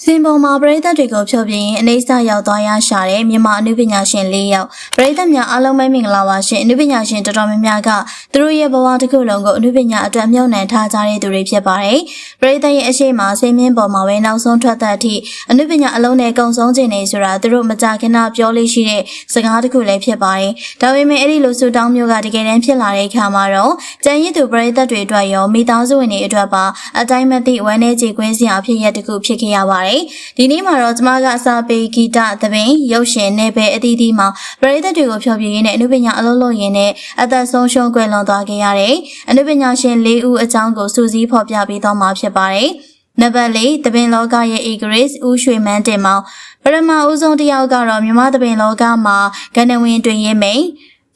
စင်ပေါ်မှာပရိသတ်တွေကိုဖြုတ်ပြရင်အနေစာရောက်သွားရရှာတဲ့မြန်မာအနုပညာရှင်၄ယောက်ပရိသတ်များအားလုံးပဲမင်္ဂလာပါရှင်အနုပညာရှင်တော်တော်များများက သူတို့ရဲ့ဘဝတစ်ခုလုံးကိုအနုပညာအတွက်မြုံနှံထားကြတဲ့သူတွေဖြစ်ပါတယ်ပရိသတ်ရဲ့အရှိမဆင်မြင့်ပေါ်မှာပဲနောက်ဆုံးထွက်သက်အထိအနုပညာအလုံးနဲ့ကုံဆုံးခြင်းနေဆိုတာသူတို့မကြခင်နာပြောလေးရှိတဲ့စကားတစ်ခုလည်းဖြစ်ပါတယ်ဒါပေမဲ့အဲ့ဒီလိုဆူတောင်းမျိုးကတကယ်တမ်းဖြစ်လာတဲ့အခါမှာတော့ကြံရည်သူပရိသတ်တွေအတွက်ရောမိသားစုဝင်တွေအတွက်ပါအတိုင်းမသိဝမ်းနေကြည်ကွင်းစရာဖြစ်ရတစ်ခုဖြစ်ခဲ့ရပါတယ်ဒီနေ့မှာတော့ကျမကအစာပေဂီတသဘင်ရုပ်ရှင်နယ်ပယ်အသီးသီးမှာပရိသတ်တွေကိုဖျော်ဖြေရင်းနဲ့အနုပညာအလုံးလုံးရင်းနဲ့အသက်ဆုံးရှုံးကွယ်လွန်သွားခဲ့ရတဲ့အနုပညာရှင်၄ဦးအကြောင်းကိုစူးစီးဖော်ပြပေးသွားမှာဖြစ်ပါတယ်နံပါတ်၄တပင်လောကရဲ့ Egris ဦးရွှေမန်းတင်မောင်ပရမဦးဆုံးတစ်ယောက်ကတော့မြမတပင်လောကမှာကဏ္ဍဝင်တွင်ရင်မိန်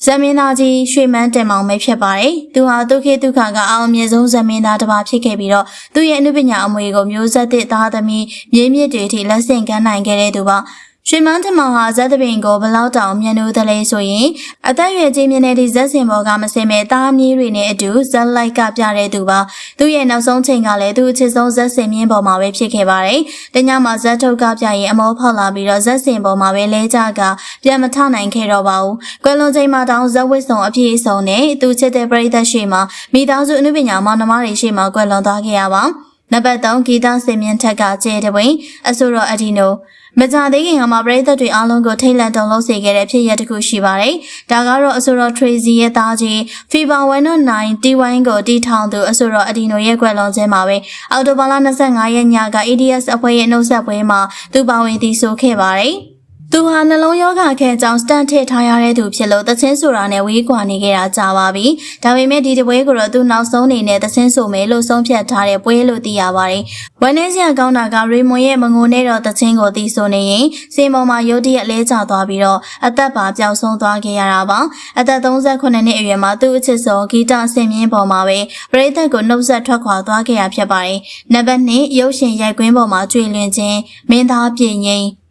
ဇမင်းသားကြီးရွှေမန်းတင်မောင်ပဲဖြစ်ပါတယ်။သူဟာဒုက္ခဒုက္ခကအောင်မြင်ဆုံးဇမင်းသားတစ်ပါးဖြစ်ခဲ့ပြီးတော့သူရဲ့အနုပညာအမွေကိုမျိုးဆက်သစ်သားသမီးမြေမြင့်တွေအထိလက်ဆင့်ကမ်းနိုင်ခဲ့တဲ့သူပါ။ ရွှေမန်းတင်မောင်ဟာဇက်သပင်ကိုဘလောက်တောင်မြန်နိုးသလဲဆိုရင်အသက်ရွယ်ကြီးမြင့်တဲ့ဒီဇက်စင်ဘော်ကမစင်မဲ့သားမြေးတွေနဲ့အတူဇက်လိုက်ကပြတဲ့သူပါ။သူရဲ့နောက်ဆုံးချိန်ကလည်းသူအချစ်ဆုံးဇက်စင်မြင့်ပေါ်မှာပဲဖြစ်ခဲ့ပါတယ်။တညမှာဇက်ထုတ်ကပြရင်အမောဖောက်လာပြီးတော့ဇက်စင်ပေါ်မှာပဲလဲကြကပြန်မထနိုင်ခဲ့တော့ပါဘူး။ကွယ်လွန်ချိန်မှာတောင်ဇက်ဝစ်ဆောင်အပြည့်အစုံနဲ့သူချစ်တဲ့ပရိသတ်ရှိမှာမိသားစုအနုပညာမောင်နှမတွေရှိမှာကွယ်လွန်သွားခဲ့ရပါ။ နံပါတ်3ဂီတစင်မြင့်ထက်ကကျဲတဲ့ဝင်အဆိုတော်အဒီနိုမကြသေးခင်ကမှပရိသတ်တွေအားလုံးကိုထိတ်လန့်တုန်လှုပ်စေခဲ့တဲ့ဖြစ်ရပ်တစ်ခုရှိပါတယ်။ဒါကတော့အဆိုတော် Tracy ရဲ့သားကြီး Fever 109 T1 ကိုတီထောင်သူအဆိုတော်အဒီနိုရဲ့ကွယ်လွန်ခြင်းမှာပဲအော်တိုဘာလ25ရက်ညက ADS အဖွဲ့ရဲ့နှုတ်ဆက်ပွဲမှာသူပါဝင်သည်ဆိုခဲ့ပါတယ်။ သူဟာနှလုံးရောဂါခဲကြောင့်စတန်ထည့်ထားရတဲ့သူဖြစ်လို့သချင်းဆိုတာနဲ့ဝေးကွာနေခဲ့တာကြာပါပြီ။ဒါပေမဲ့ဒီတပွဲကိုတော့သူနောက်ဆုံးအနေနဲ့သချင်းဆိုမယ်လို့ဆုံးဖြတ်ထားတဲ့ပွဲလို့သိရပါတယ်။ဝမ်းနေစရာကောင်းတာကရေမွန်ရဲ့မငိုနဲ့တော့သချင်းကိုသိဆိုနေရင်စင်ပေါ်မှာရုတ်တရက်လဲကျသွားပြီးတော့အသက်ပါပျောက်ဆုံးသွားခဲ့ရတာပါ။အသက်38နှစ်အရွယ်မှာသူ့အချစ်ဆုံးဂီတဆင်မြင့်ပေါ်မှာပဲပရိသတ်ကိုနှုတ်ဆက်ထွက်ခွာသွားခဲ့ရဖြစ်ပါတယ်။နံပါတ်2ရုပ်ရှင်ရိုက်ကွင်းပေါ်မှာကျွေလွင်ခြင်းမင်းသားပြင်ငိမ့်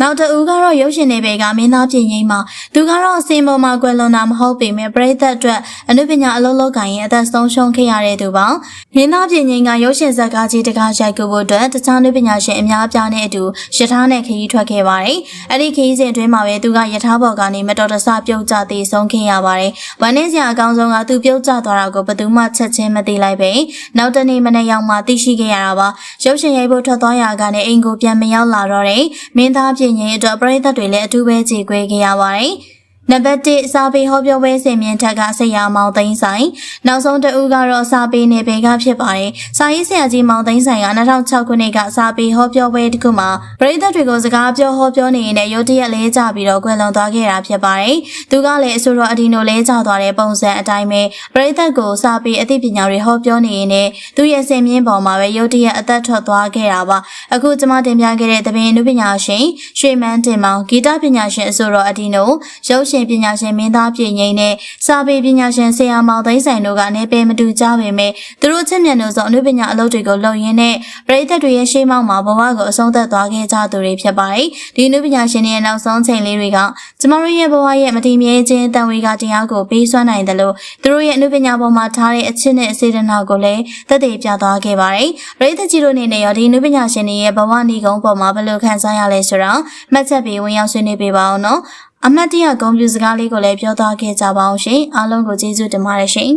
နောက်တဦးကတော့ရုပ်ရှင်တွေပဲကမင်းသားပြင်ရင်မှာသူကတော့အစင်ပေါ်မှာကွယ်လွန်တာမဟုတ်ပေမဲ့ပရိသတ်အတွက်အနုပညာအလုံးလုံးကိုင်ရင်အသက်ဆုံးရှုံးခဲ့ရတဲ့သူပါမင်းသားပြင်ရင်ကရုပ်ရှင်ဇာတ်ကားကြီးတကားရိုက်ကူဖို့အတွက်တခြားအနုပညာရှင်အများအပြားနဲ့အတူယထာနဲ့ခရီးထွက်ခဲ့ပါတယ်အဲ့ဒီခရီးစဉ်အတွင်းမှာပဲသူကယထာဘော်ကနေမတော်တဆပြုတ်ကျသေးဆုံးခဲ့ရပါတယ်ဝမ်းနည်းစရာအကောင်းဆုံးကသူပြုတ်ကျသွားတာကိုဘယ်သူမှချက်ချင်းမသိလိုက်ပဲနောက်တနေ့မနေ့ရောက်မှသိရှိခဲ့ရတာပါရုပ်ရှင်ရိုက်ဖို့ထွက်သွားရကနေအိမ်ကိုပြန်မရောက်လာတော့တဲ့မင်းသားပြင်ရင်အတွက်ပရိသတ်တွေလည်းအထူးပဲကြေကွဲခဲ့ရပါတယ်။ နံပါတ်1စာပေဟောပြောပွဲစင်မြင့်ထက်ကဆရာမောင်သိန်းဆိုင်နောက်ဆုံးတဦးကတော့စာပေနယ်ပယ်ကဖြစ်ပါတယ်။စာရေးဆရာကြီးမောင်သိန်းဆိုင်က2006ခုနှစ်ကစာပေဟောပြောပွဲတစ်ခုမှာပရိသတ်တွေကိုစကားပြောဟောပြောနေရင်လည်းရုတ်တရက်လဲကြပြီးတော့ကွယ်လွန်သွားခဲ့တာဖြစ်ပါတယ်။သူကလည်းအဆိုတော်အဒီနိုလဲကြသွားတဲ့ပုံစံအတိုင်းပဲပရိသတ်ကိုစာပေအသိပညာတွေဟောပြောနေရင်လည်းသူရဲ့စင်မြင့်ပေါ်မှာပဲရုတ်တရက်အသက်ထွက်သွားခဲ့တာပါ။အခုကျွန်မတင်ပြခဲ့တဲ့သဘင်နုပညာရှင်ရွှေမန်းတင်မောင်ဂီတပညာရှင်အဆိုတော်အဒီနိုရုပ်ရှင်ပညာရှင်မင်းသားပြည်ငိမ့်နဲ့စာပေပညာရှင်ဆရာမောင်သိန်းဆိုင်တို့ကနေပယ်မတူကြပေမဲ့သူတို့ချစ်မြတ်လို့ဆိုအနုပညာအလုပ်တွေကိုလုပ်ရင်းနဲ့ပရိသတ်တွေရဲ့ရှေးမောက်မှာဘဝကိုအဆုံးသတ်သွားခဲ့ကြသူတွေဖြစ်ပါတယ်။ဒီအနုပညာရှင်တွေရဲ့နောက်ဆုံးချိန်လေးတွေကကျမတို့ရဲ့ဘဝရဲ့မတည်မြဲခြင်းတန်ဝေကတရားကိုပေးစွမ်းနိုင်တယ်လို့သူတို့ရဲ့အနုပညာပေါ်မှာထားတဲ့အချစ်နဲ့အစေတနာကိုလည်းသက်သေပြသွားခဲ့ပါတယ်။ပရိသတ်ကြီးတို့အနေနဲ့ရောဒီအနုပညာရှင်တွေရဲ့ဘဝနေကုန်းပေါ်မှာဘယ်လိုခံစားရလဲဆိုတော့မှတ်ချက်ပြီးဝင်ရောက်ဆွေးနွေးပေးပါအောင်နော်။အမတ်တရဂုံပြူစကားလေးကိုလည်းပြောသွားခဲ့ကြပါအောင်ရှင်အားလုံးကိုကျေးဇူးတင်ပါတယ်ရှင်